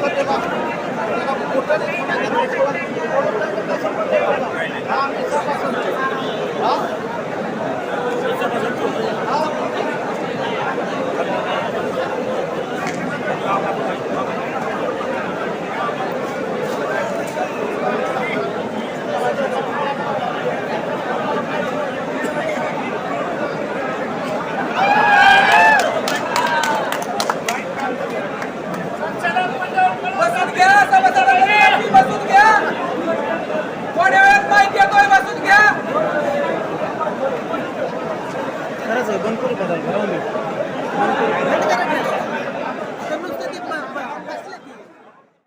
সত্যি কথা घ्या सभासदांनी बसून घ्या. थोड्या वेळात माहिती येतोय बसून घ्या. खरंच आहे बंद करू